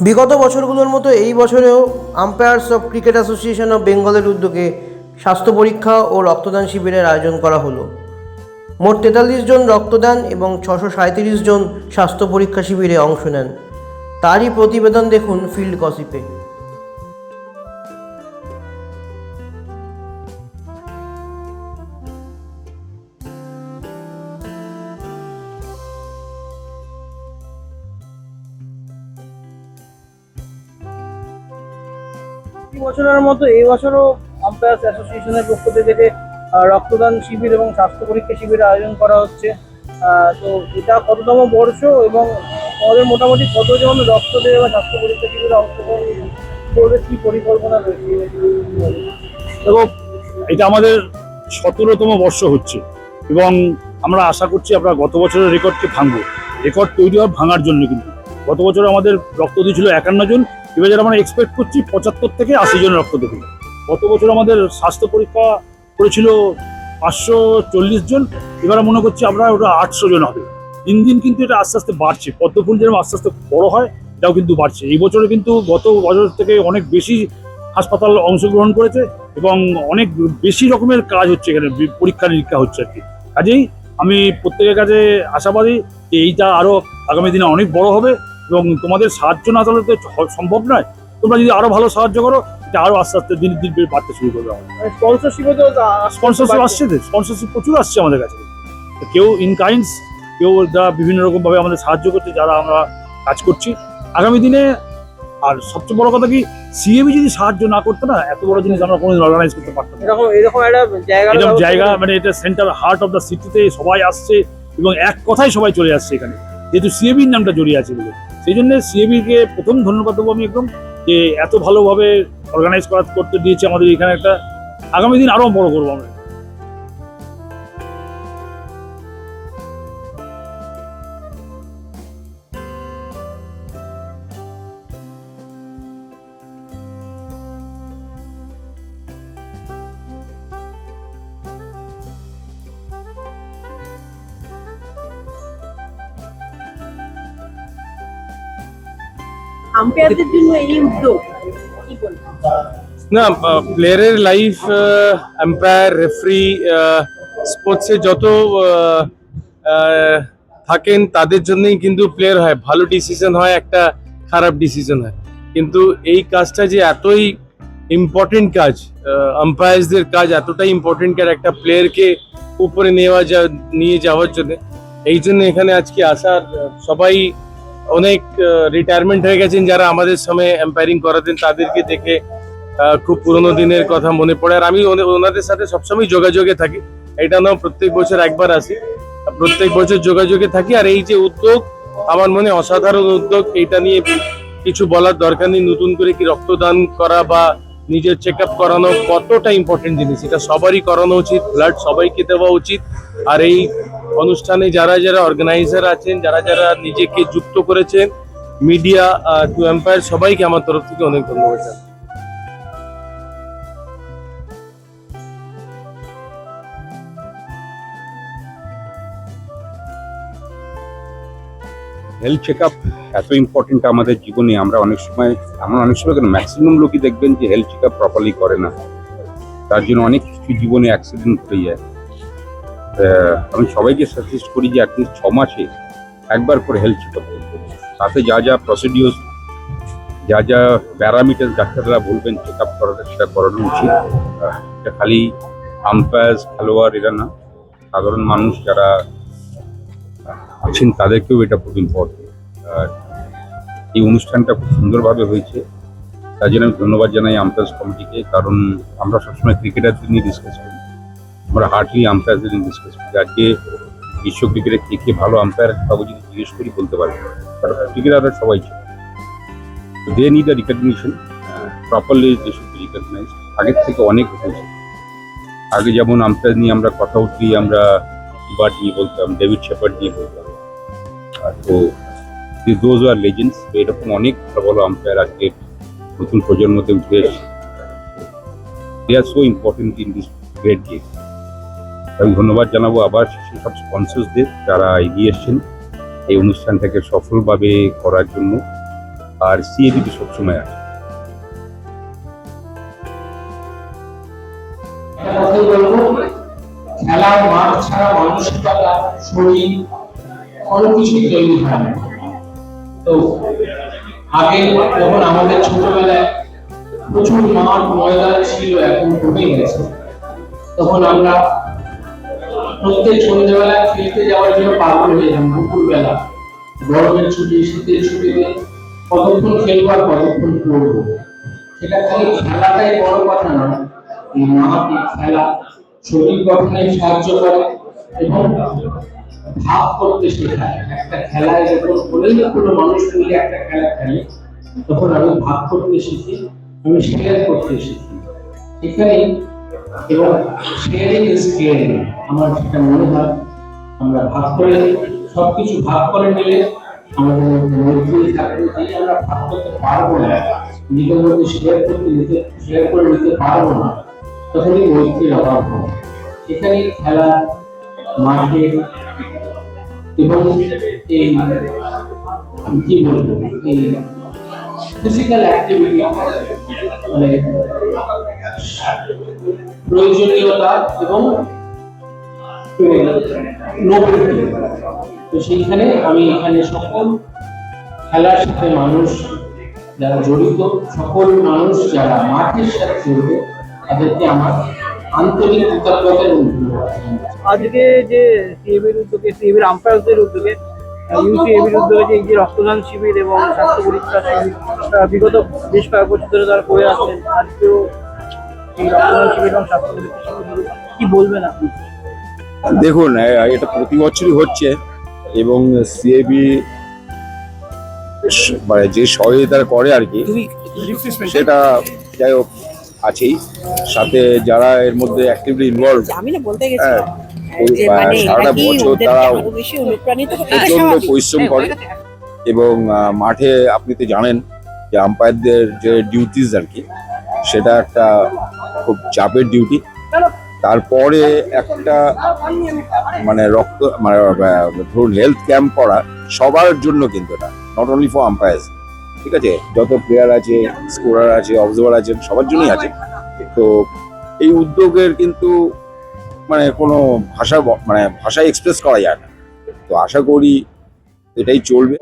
বিগত বছরগুলোর মতো এই বছরেও umpires of cricket association of বেঙ্গলের উদ্যোগে স্বাস্থ্য পরীক্ষা ও রক্তদান শিবিরের আয়োজন করা হলো। মোট তেতাল্লিশ জন রক্তদান এবং ছশো সাঁত্রিশ জন স্বাস্থ্য পরীক্ষা শিবিরে অংশ নেন। তারই প্রতিবেদন দেখুন ফিল্ড কসিপে প্রতি বছরের মতো এই বছরও আম্পায়ার্স অ্যাসোসিয়েশনের পক্ষ থেকে রক্তদান শিবির এবং স্বাস্থ্য পরীক্ষা শিবিরের আয়োজন করা হচ্ছে। তো এটা কততম বর্ষ এবং আমাদের মোটামুটি কতজন রক্ত দেবে বা স্বাস্থ্য পরীক্ষা শিবিরে অংশগ্রহণ করবে, কি পরিকল্পনা রয়েছে? দেখো এটা আমাদের সতেরোতম বর্ষ হচ্ছে এবং আমরা আশা করছি আমরা গত বছরের রেকর্ডকে ভাঙবো। রেকর্ড তৈরি হওয়ার ভাঙার জন্য কিন্তু। গত বছর আমাদের রক্ত দিয়েছিল একান্ন জন এবার আমরা এক্সপেক্ট করছি পঁচাত্তর থেকে আশি জন রক্ত দেবে গত বছর আমাদের স্বাস্থ্য পরীক্ষা করেছিল পাঁচশো চল্লিশ জন, এবার মনে করছি আমরা ওটা আটশো জন হবে। দিন দিন কিন্তু এটা আস্তে আস্তে বাড়ছে। পদ্মফুল যেরকম আস্তে আস্তে বড় হয়, এটাও কিন্তু বাড়ছে। এই বছরে কিন্তু গত বছর থেকে অনেক বেশি হাসপাতাল অংশগ্রহণ করেছে এবং অনেক বেশি রকমের কাজ হচ্ছে এখানে পরীক্ষা নিরীক্ষা হচ্ছে আর কি। কাজেই আমি প্রত্যেকের কাছে আশাবাদী যে এইটা আরও আগামী দিনে অনেক বড় হবে। এবং তোমাদের সাহায্য না তাহলে তো সম্ভব নয়। তোমরা যদি আরও ভালো সাহায্য করো এটা আরও আস্তে আস্তে দিন দিন বাড়তে শুরু করবে স্পন্সরশিপও তো স্পন্সরশিপ আসছে স্পন্সরশিপ প্রচুর আসছে আমাদের কাছে। কেউ ইন কাইন্ডস কেউ যারা বিভিন্ন রকম ভাবে আমাদের সাহায্য করছে যারা আমরা কাজ করছি আগামী দিনে আর সবচেয়ে বড় কথা কি সিএবি যদি সাহায্য না করতো না এত বড় জিনিস আমরা কোনোদিন অর্গানাইজ করতে পারতাম এরকম এরকম একটা জায়গা এরকম জায়গা মানে এটা সেন্টার হার্ট অফ দ্য সিটিতে সবাই আসছে এবং এক কথায় সবাই চলে আসছে এখানে। যেহেতু সিএবির নামটা জড়িয়ে আছে বলে। সেই জন্য সিএবিকে প্রথম ধন্যবাদ দেবো আমি একদম, যে এত ভালোভাবে অর্গানাইজ করা করতে দিয়েছে আমাদের এখানে একটা, আগামী দিন আরও বড় করব আমরা। আম্পায়ারদের জন্য এই উদ্যোগ না প্লেয়ারের লাইফ এম্পায়ার রেফারি স্পোর্টসে যত থাকেন তাদের জন্যই কিন্তু প্লেয়ার হয়। ভালো ডিসিশন হয়, একটা খারাপ ডিসিশন হয়। কিন্তু এই কাজটা যে এতই ইম্পর্টেন্ট কাজ আম্পায়ার্সদের কাজ এতটাই ইম্পর্টেন্ট কাজ একটা প্লেয়ারকে উপরে নেওয়া যা, নিয়ে যাওয়ার জন্য, এই জন্য এখানে আজকে আসার সবাই অনেক রিটায়ারমেন্ট হয়ে গেছেন যারা আমাদের সময় এম্পায়ারিং করাতেন, তাদেরকে দেখে খুব পুরোনো দিনের কথা মনে পড়ে। আর আমি ওনে- ওনাদের সাথে সবসময় যোগাযোগে থাকি। এটা না প্রত্যেক বছর একবার আসি। প্রত্যেক বছর যোগাযোগে থাকি। আর এই যে উদ্যোগ, আমার মনে অসাধারণ উদ্যোগ এটা নিয়ে কিছু বলার দরকার নেই। নতুন করে কি রক্তদান করা বা নিজের চেক আপ করানো কতটা ইম্পর্টেন্ট জিনিস, এটা সবারই করানো উচিত ব্লাড সবাইকে দেওয়া উচিত। আর এই অনুষ্ঠানে যারা যারা অর্গানাইজার আছেন, যারা যারা নিজেকে যুক্ত করেছেন মিডিয়া টু এম্পায়ার সবাইকে আমার তরফ থেকে অনেক ধন্যবাদ। হেলথ চেক আপ এত ইম্পর্টেন্ট আমাদের জীবনে, আমরা অনেক সময়, আমরা অনেক সময় কেন ম্যাক্সিমাম লোকই দেখবেন যে হেলথ চেক আপ প্রপারলি করে না তার জন্য অনেক কিছু জীবনে অ্যাক্সিডেন্ট হয়ে যায় আমি সবাইকে সাজেস্ট করি যে অ্যাটলিস্ট ছ মাসে একবার করে হেলথ চেক আপ তাতে যা যা প্রসিডিওর যা যা প্যারামিটার ডাক্তাররা বলবেন চেক আপ করাটা সেটা করানো উচিত। এটা খালি আম্পায়ার্স খেলোয়াড় এরা না। সাধারণ মানুষ যারা আছেন তাদেরকেও এটা খুব ইম্পর্টেন্ট এই অনুষ্ঠানটা খুব সুন্দরভাবে হয়েছে। তার জন্য আমি ধন্যবাদ জানাই আম্পায়ার্স কমিটিকে কারণ আমরা সবসময় ক্রিকেটারদের নিয়ে ডিসকাস করি। আমরা হার্ডলি আম্পায়ারদের ডিসকাস করি আজকে বিশ্ব ক্রিকেটে কে কে ভালো আম্পায়ার কাউকে যদি জিজ্ঞেস করি বলতে কারণ ক্রিকেটাররা সবাই they need a recognition properly they recognise আগের থেকে অনেক হয়েছে। আগে যেমন আম্পায়ার নিয়ে আমরা কথা উঠলি আমরা বাট নিয়ে বলতাম ডেভিড শেপার্ড নিয়ে বলতাম। তো দোজ আর লেজেন্ডস এরকম অনেক ভালো ভালো আম্পায়ার আজকে নতুন প্রজন্মতে উঠে এসেছে। They are so important in this great game আমি ধন্যবাদ জানাব আবার সেসব স্পন্সর্সদের যারা এগিয়ে এসছেন এই অনুষ্ঠানটাকে সফলভাবে করার জন্য। আর সিএবি তো সবসময় আছে। ছোটবেলায় প্রচুর মাঠ, ময়দান ছিল, এখন কমে গেছে। তখন আমরা প্রত্যেক সন্ধ্যেবেলায় খেলতে যাওয়ার জন্য পাগল হয়ে যেতাম দুপুরবেলা। গরমের ছুটি, শীতের ছুটিতে কতক্ষণ খেলব আর কতক্ষণ পড়ব? সেটা খালি খেলাটাই বড় কথা নয়, এই মাঠ খেলা শরীর গঠনে সাহায্য করে এবং ভাগ করতে শেখায়। একটা খেলায় যখন অনেকগুলো মানুষ মিলে একটা খেলা খেলে, তখন আমি ভাগ করতে শিখি, আমি শেয়ার করতে শিখি। এখানে এবং শেয়ারিং ইজ কেয়ারিং আমার যেটা মনে হয়, আমরা ভাগ করে, সবকিছু ভাগ করে নিলে আমাদের মধ্যে থাকবে। যে আমরা ভাগ করতে পারব না নিজেদের মধ্যে শেয়ার করতে নিতে শেয়ার করে নিতে পারব না, তখনই মৈত্রীর অভাব হবে। এখানে খেলা, মাঠে এবং এই, কি বলব, এই ফিজিক্যাল অ্যাক্টিভিটি মানে প্রয়োজনীয়তা এবং তো সেইখানে আমি এখানে সকল খেলার সাথে মানুষ যারা জড়িত সকল মানুষ যারা মাঠের সাথে জড়িত তাদেরকে আমার আন্তরিক কৃতজ্ঞতা এবং আজকে যে সিএবির উদ্যোগে সিএবির আম্পায়ারদের উদ্যোগে ইউসিএবির উদ্যোগে যে এই যে রক্তদান শিবির এবং স্বাস্থ্য পরীক্ষা শিবির বিগত বেশ কয়েক বছর ধরে তারা করে আসছেন আজকেও এই রক্তদান শিবির এবং স্বাস্থ্য পরীক্ষা শিবির কি বলবেন আপনি? দেখুন এটা প্রতি বছরই হচ্ছে এবং সিএবি মানে যে সহযোগিতা করে আর কি সেটা যাই হোক আছেই। সাথে যারা এর মধ্যে অ্যাক্টিভলি ইনভলভ আমি না বলতে হ্যাঁ, মানে সারাটা বছর তারা প্রচণ্ড পরিশ্রম হ্যাঁ, করে এবং মাঠে আপনি তো জানেন যে আম্পায়ারদের যে ডিউটিস আর কি সেটা একটা খুব চাপের ডিউটি তারপরে একটা মানে রক্ত মানে ধরুন হেলথ ক্যাম্প করা, সবার জন্য কিন্তু এটা নট অনলি ফর আম্পায়ার্স ঠিক আছে? যত প্লেয়ার আছে স্কোরার আছে অবজার্ভার আছেন, সবার জন্যই আছে। তো এই উদ্যোগের কিন্তু মানে কোনো ভাষা মানে ভাষায় এক্সপ্রেস করা যায় না। তো আশা করি এটাই চলবে।